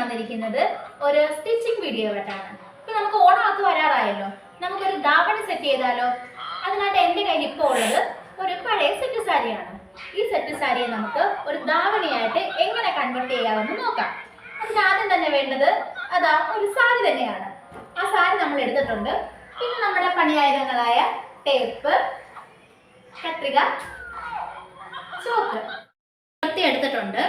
വന്നിരിക്കുന്നത് ഒരു stitching video ആയിട്ടാണ്. ഇപ്പൊ നമുക്ക് ഓണമൊക്കെ വരാറായല്ലോ. നമുക്കൊരു ധാവണി സെറ്റ് ചെയ്താലോ? അതിനായിട്ട് എന്റെ കയ്യിൽ ഇപ്പോൾ ഉള്ളത് ഒരു പഴയ സെറ്റ് സാരിയാണ്. ഈ സെറ്റ് സാരിയെ നമുക്ക് ഒരു ധാവണിയായിട്ട് എങ്ങനെ കൺവെർട്ട് ചെയ്യാമെന്ന് നോക്കാം. അതിന് ആദ്യം തന്നെ വേണ്ടത് അതാ ഒരു സാരി തന്നെയാണ്. ആ സാരി നമ്മൾ എടുത്തിട്ടുണ്ട്. പിന്നെ നമ്മുടെ പണിയായുധങ്ങളായ ടേപ്പ് കത്രിക ചോക്ക് എടുത്തിട്ടുണ്ട്.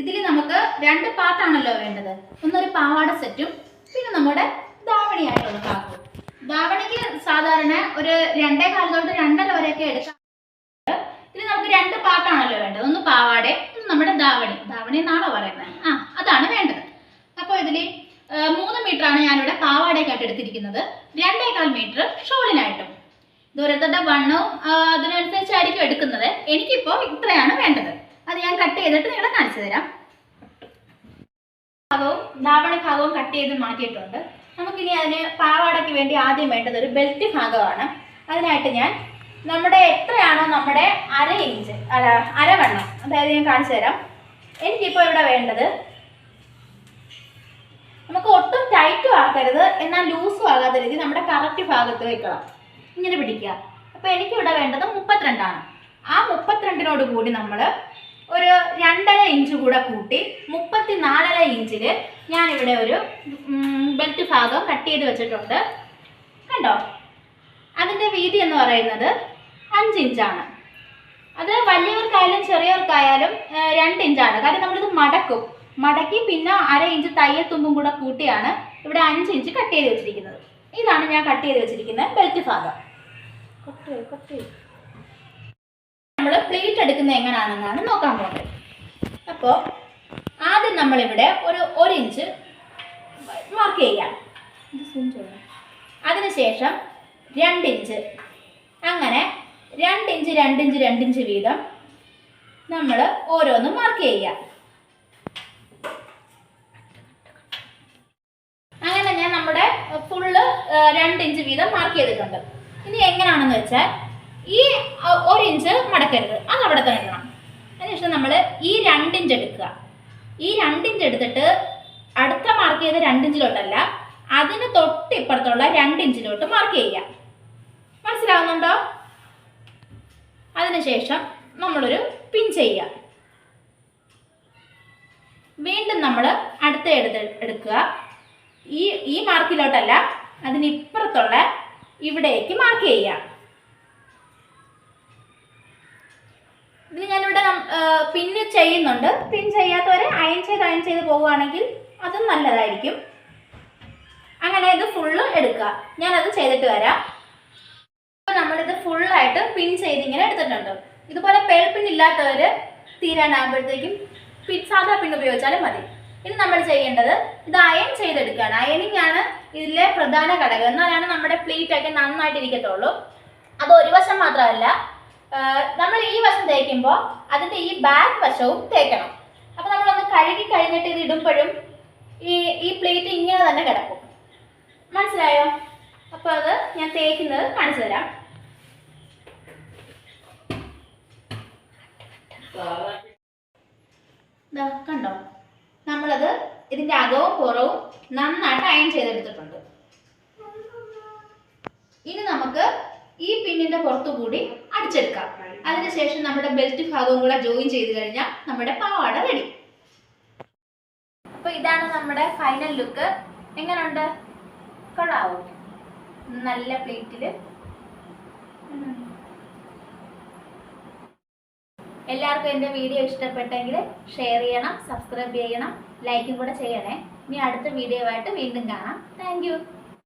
ഇതിൽ നമുക്ക് രണ്ട് പാർട്ടാണല്ലോ വേണ്ടത്. ഒന്നൊരു പാവാട സെറ്റും പിന്നെ നമ്മുടെ ധാവണിയായിട്ടുള്ള ഭാഗവും ധാവണിക്ക് സാധാരണ ഒരു രണ്ടേ കാലം തൊട്ട് രണ്ടര വരെയൊക്കെ എടുക്കാം ഇതിൽ നമുക്ക് രണ്ട് പാർട്ടാണല്ലോ വേണ്ടത്. ഒന്ന് പാവാട ഒന്ന് നമ്മുടെ ധാവണി. ധാവണി എന്നാണോ പറയുന്നത്? ആ അതാണ് വേണ്ടത്. അപ്പോൾ ഇതിൽ മൂന്ന് മീറ്ററാണ് ഞാനിവിടെ പാവാടയ്ക്കായിട്ട് എടുത്തിരിക്കുന്നത്. രണ്ടേകാൽ മീറ്റർ ഷോളിനായിട്ടും ദൂരത്തിന്റെ വണ്ണവും അതിനനുസരിച്ചായിരിക്കും എടുക്കുന്നത്. എനിക്കിപ്പോൾ ഇത്രയാണ് വേണ്ടത്. അത് ഞാൻ കട്ട് ചെയ്തിട്ട് നിങ്ങളെ കാണിച്ചു തരാം. ഭാഗവും ധാവണി ഭാഗവും കട്ട് ചെയ്ത് മാറ്റിയിട്ടുണ്ട്. നമുക്കിനി അതിന് പാവാടയ്ക്ക് വേണ്ടി ആദ്യം വേണ്ടത് ഒരു ബെൽറ്റ് ഭാഗമാണ്. അതിനായിട്ട് ഞാൻ നമ്മുടെ എത്രയാണോ നമ്മുടെ അര ഇഞ്ച് അല്ല അരവണ്ണം അതായത് ഞാൻ കാണിച്ചു തരാം. എനിക്കിപ്പോൾ ഇവിടെ വേണ്ടത് നമുക്ക് ഒട്ടും ടൈറ്റും ആക്കരുത് എന്നാൽ ലൂസും ആകാത്ത രീതി നമ്മുടെ കറക്റ്റ് ഭാഗത്ത് വെക്കണം ഇങ്ങനെ പിടിക്കുക. അപ്പോൾ എനിക്കിവിടെ വേണ്ടത് മുപ്പത്തിരണ്ടാണ്. ആ മുപ്പത്തിരണ്ടിനോട് കൂടി നമ്മൾ ഒരു രണ്ടര ഇഞ്ച് കൂടെ കൂട്ടി മുപ്പത്തി നാലര ഇഞ്ചിൽ ഞാനിവിടെ ഒരു ബെൽറ്റ് ഭാഗം കട്ട് ചെയ്ത് വെച്ചിട്ടുണ്ട്. കണ്ടോ? അതിന്റെ വീതി എന്ന് പറയുന്നത് അഞ്ച് ഇഞ്ചാണ്. അത് വലിയവർക്കായാലും ചെറിയവർക്കായാലും രണ്ട് ഇഞ്ചാണ്. കാര്യം നമ്മളിത് മടക്കും. മടക്കി പിന്നെ അര ഇഞ്ച് തയ്യൽ തുമ്പും കൂടെ കൂട്ടിയാണ് ഇവിടെ അഞ്ച് ഇഞ്ച് കട്ട് ചെയ്ത് വെച്ചിരിക്കുന്നത്. ഇതാണ് ഞാൻ കട്ട് ചെയ്ത് വെച്ചിരിക്കുന്ന ബെൽറ്റ് ഭാഗം. കട്ട് പ്ലേറ്റ് എടുക്കുന്നത് എങ്ങനെയാണെന്നാണ് നോക്കാൻ പോകുന്നത് അപ്പോൾ ആദ്യം നമ്മളിവിടെ ഒരു ഒരു ഇഞ്ച് മാർക്ക് ചെയ്യാം. അതിനുശേഷം രണ്ട് ഇഞ്ച് അങ്ങനെ രണ്ട് ഇഞ്ച് രണ്ട് ഇഞ്ച് വീതം നമ്മൾ ഓരോന്നും മാർക്ക് ചെയ്യാം. അങ്ങനെ ഞാൻ നമ്മുടെ ഫുള്ള് രണ്ട് ഇഞ്ച് വീതം മാർക്ക് ചെയ്തിട്ടുണ്ട്. ഇനി എങ്ങനെയാണെന്ന് വെച്ചാൽ ഈ ഒരു ഇഞ്ച് മടക്കരുത്. അത് അവിടെ തന്നെ ഇടണം. അതിനുശേഷം നമ്മൾ ഈ രണ്ട് ഇഞ്ച് എടുക്കുക. ഈ രണ്ട് ഇഞ്ച് എടുത്തിട്ട് അടുത്ത മാർക്ക് ചെയ്ത രണ്ട് ഇഞ്ചിലോട്ടല്ല അതിന് തൊട്ടിപ്പുറത്തുള്ള രണ്ട് ഇഞ്ചിലോട്ട് മാർക്ക് ചെയ്യുക. മനസ്സിലാവുന്നുണ്ടോ? അതിനുശേഷം നമ്മളൊരു പിൻ ചെയ്യുക. വീണ്ടും നമ്മൾ അടുത്ത എടുത്ത് എടുക്കുക. ഈ ഈ മാർക്കിലോട്ടല്ല അതിനിപ്പുറത്തുള്ള ഇവിടേക്ക് മാർക്ക് ചെയ്യുക. പിന്ന് ചെയ്യുന്നുണ്ട്. പിൻ ചെയ്യാത്തവരെ അയൺ ചെയ്ത് അയൺ ചെയ്ത് പോവുകയാണെങ്കിൽ അതും നല്ലതായിരിക്കും. അങ്ങനെ ഇത് ഫുള്ള് എടുക്കുക. ഞാനത് ചെയ്തിട്ട് വരാം. അപ്പോൾ നമ്മളിത് ഫുള്ളായിട്ട് പിൻ ചെയ്ത് ഇങ്ങനെ എടുത്തിട്ടുണ്ട്. ഇതുപോലെ പേൾപ്പിൻ ഇല്ലാത്തവർ തീരാനാകുമ്പോഴത്തേക്കും പിൻ സാധാ പിൻ ഉപയോഗിച്ചാലും മതി. ഇനി നമ്മൾ ചെയ്യേണ്ടത് ഇത് അയൺ ചെയ്തെടുക്കുകയാണ്. അയണിങ് ആണ് ഇതിലെ പ്രധാന ഘടകം. എന്നാലാണ് നമ്മുടെ പ്ലേറ്റ് ഒക്കെ നന്നായിട്ട് ഇരിക്കത്തുള്ളൂ അത് ഒരു വശം മാത്രമല്ല നമ്മൾ ഈ വശം തേക്കുമ്പോൾ അതിന്റെ ഈ ബാക്ക് വശവും തേക്കണം. അപ്പോൾ നമ്മളൊന്ന് കഴുകി കഴിഞ്ഞിട്ട് ഇത് ഇടുമ്പോഴും ഈ ഈ പ്ലേറ്റ് ഇങ്ങനെ തന്നെ കിടക്കും. മനസ്സിലായോ? അപ്പോൾ അത് ഞാൻ തേക്കുന്നത് കാണിച്ചു തരാം. കണ്ടോ? നമ്മളത് ഇതിന്റെ അകവും പുറവും നന്നായിട്ട് അയൺ ചെയ്തെടുത്തിട്ടുണ്ട്. ഇനി നമുക്ക് ഈ പിന്നിന്റെ പുറത്തു കൂടി അടിച്ചെടുക്കാം. അതിനുശേഷം നമ്മുടെ ബെൽറ്റ് ഭാഗവും കൂടെ ജോയിൻ ചെയ്ത് കഴിഞ്ഞാൽ നമ്മുടെ പാവാട റെഡി അപ്പൊ ഇതാണ് നമ്മുടെ ഫൈനൽ ലുക്ക് എങ്ങനെയുണ്ട് കൊള്ളാവോ? നല്ല പ്ലേറ്റിൽ എല്ലാവർക്കും എന്റെ വീഡിയോ ഇഷ്ടപ്പെട്ടെങ്കിൽ ഷെയർ ചെയ്യണം സബ്സ്ക്രൈബ് ചെയ്യണം ലൈക്കും കൂടെ ചെയ്യണേ. ഇനി അടുത്ത വീഡിയോ ആയിട്ട് വീണ്ടും കാണാം. താങ്ക്